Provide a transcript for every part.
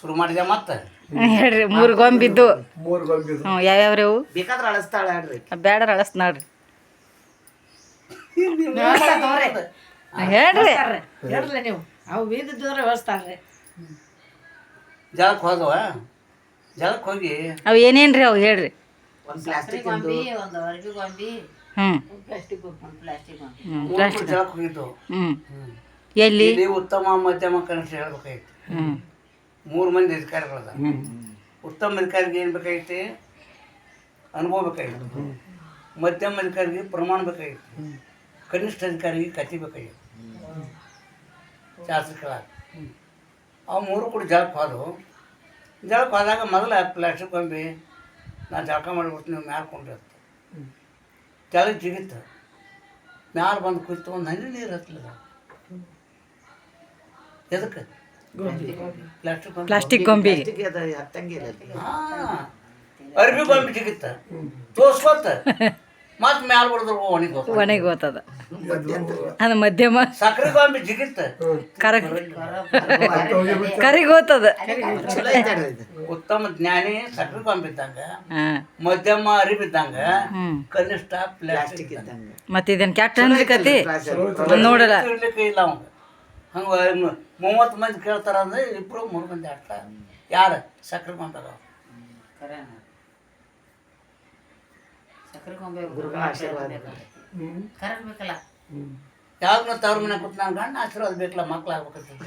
ಶುರು ಮಾಡಿದೆ ಮತ್ತೆ. ಹೇಳ್ರಿ ಮೂರು ಗೊಂಬಿದ್ದು ಮೂರು ಗೊಂಬಿದು ಹ್ಞೂ ರೀ ಅವು ಬೇಕಾದ್ರೆ ಅಳಸ್ತಾಳೆ ಹೇಳ್ರಿ. ಬೇಡ ಅಳಸ್ ನೋಡ್ರಿ ಹೇಳ್ರಿ. ಹೇಳ್ರಿ ನೀವು. ಅವು ಬೀದಿದ್ದವ್ರೆ ಹೋಗವ? ಜಳಕ್ಕೆ ಹೋಗಿ. ಅವು ಏನೇನ್ರಿ ಅವು ಹೇಳ್ರಿ. ಒಂದು ಪ್ಲಾಸ್ಟಿಕ್ ಗೊಂಬಿ ಒಂದು ಅರ್ಬಿ ಗೊಂಬಿ ಹ್ಞೂ ಪ್ಲಾಸ್ಟಿಕ್ ಒಂದು ಪ್ಲಾಸ್ಟಿಕ್ ಗೊಂಬಿ. ಹೋಗಿದ್ದು. ಹ್ಞೂ ಎಲ್ಲಿ? ಉತ್ತಮ ಮಧ್ಯಮ ಕನಿಷ್ಠ ಹೇಳ್ಬೇಕಾಯ್ತು. ಹ್ಞೂ ಮೂರು ಮಂದಿ ಅಧಿಕಾರಿಗಳದ. ಉತ್ತಮ ಅಧಿಕಾರಿಗೆ ಏನು ಬೇಕಾಗಿತ್ತು? ಅನುಭವ ಬೇಕಾಗಿತ್ತು. ಮಧ್ಯಮ ಅಧಿಕಾರಿಗೆ ಪ್ರಮಾಣ ಬೇಕಾಗಿತ್ತು. ಕನಿಷ್ಠ ಅಧಿಕಾರಿಗೆ ಕತಿ ಬೇಕಾಗಿತ್ತು. ಶಾಸಕರ ಅವು ಮೂರು ಕೂಡ ಜಳಕ್ಕೆ ಹೋದವು ಜಳಕ್ಕೆ ಹೋದಾಗ ಮೊದಲ ಪ್ಲಾಸ್ಟಿಕ್ ಕೊಂಬಿ ನಾ ಜಳಕ ಮಾಡಿಬಿಟ್ಟು ನೀವು ಮ್ಯಾಲೆ ಕೊಂಡಿರ್ತ ಜಳಕ್ಕೆ ಜಿಗಿತ್ತು ಮ್ಯಾಲೆ ಬಂದು ಕುಯ್ತು ಒಂದು ಹನಿ ನೀರು ಹತ್ತಲಿಲ್ಲ ಎದಕ್ಕೆ ಪ್ಲಾಸ್ಟಿಕ್ ಗೊಂಬಿ. ಅರ್ಬಿ ಗೊಂಬಿ ಸಿಗುತ್ತ? ತೋರ್ಸ್ಕೊತ ಮತ್ತೆ ಮ್ಯಾಲ ಹೊಡೆದ್ರು ಒಣಗಿ ಒಣಗಿ ಹೋತದ ಅದು ಮಧ್ಯಮ. ಸಕ್ರೆ ಗೊಂಬಿ ಜಿಗಿತ್ತ ಕರಗ್. ಕರಿಗ್ ಹೋತದ ಉತ್ತಮ ಜ್ಞಾನಿ ಸಕ್ರೆ ಗೊಂಬಿ ಇದ್ದಂಗ ಮಧ್ಯಮ ಅರಿವಿ ಇದ್ದಂಗ ಕನಿಷ್ಠ ಪ್ಲಾಸ್ಟಿಕ್ ಇದ್ದಂಗ. ಮತ್ತೆ ಇದನ್ನ ಕ್ಯಾಪ್ಟನ್ ಕತಿ? ನೋಡಲ್ಲ. ಇಲ್ಲ ಅವಂಗ. ಹಂಗ ಮೂವತ್ತು ಮಂದಿ ಕೇಳ್ತಾರ ಅಂದ್ರೆ ಇಬ್ಬರು ಮೂರು ಮಂದಿ ಆಡ್ತಾರೆ ಯಾರು? ಸಕ್ರೆ ಗೊಂಬಿ ಸಕ್ಕರೆ ಗೊಂಬೆ ಬೇಕಲ್ಲ? ಯಾವಾಗ ತವ್ರ ಮನೆ ಕೊಟ್ಟು ನಾನು ಗಂಡ ಆಶೀರ್ವಾದ ಬೇಕಲ್ಲ ಮಕ್ಳು ಆಗ್ಬೇಕಂತ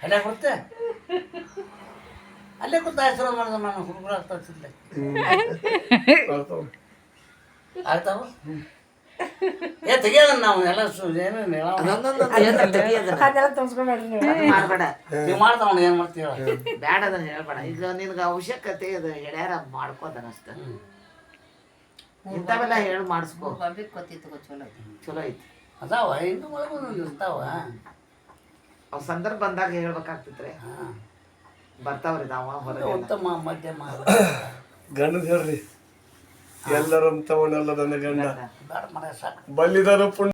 ಅಲ್ಲೇ ಕೊಡ್ತೆ? ಅಲ್ಲೇ ಕೂತ ಆಶೀರ್ವಾದ ಮಾಡಿದ ನಾನು ಹುಡುಗರು ಆಗ್ತಾ ಆಗ್ತಾವ ಏ ತೆಗಿಯೋದ ನಾವು ಎಲ್ಲ ಸು ಏನು ನೀವು. ಮಾಡ್ತಾವ ಏನು ಮಾಡ್ತೀವ ಬ್ಯಾಡ ಅದನ್ನ ಹೇಳ್ಬೇಡ. ಈಗ ನಿನ್ಗೆ ಅವಶ್ಯಕತೆ ಇದು ಹೇಳ್ಯಾರ ಮಾಡ್ಕೋದನ ಅಷ್ಟ. ಇಂಥವೆಲ್ಲ ಹೇಳಿ ಮಾಡಿಸ್ಕೋ. ಗೊಂಬಿ ಕೊತ್ತಿತ್ತು ಚಲೋ ಚಲೋ ಐತಿ. ಅದಾವ ಹಿಂದೂ ಒಳಗೆ ಒಂದೊಂದು ಇರ್ತಾವ. ಅವ್ ಸಂದರ್ಭ ಬಂದಾಗ ಹೇಳ್ಬೇಕಾಗ್ತಿತ್ರಿ. ಹಾಂ. ಬರ್ತಾವ್ರಿ ನಾವು ಹೊರಗೆ. ಉತ್ತಮ ಮಧ್ಯಮ. ಗಂಡದ ಹೇಳ್ರಿ. ಎಲ್ಲರಂತವನೆಲ್ಲ ತಗೊಂಡಲ್ಲದ ಗಂಡ. ಬಲ್ಲಿದಾರ ಪುಣ್ಯ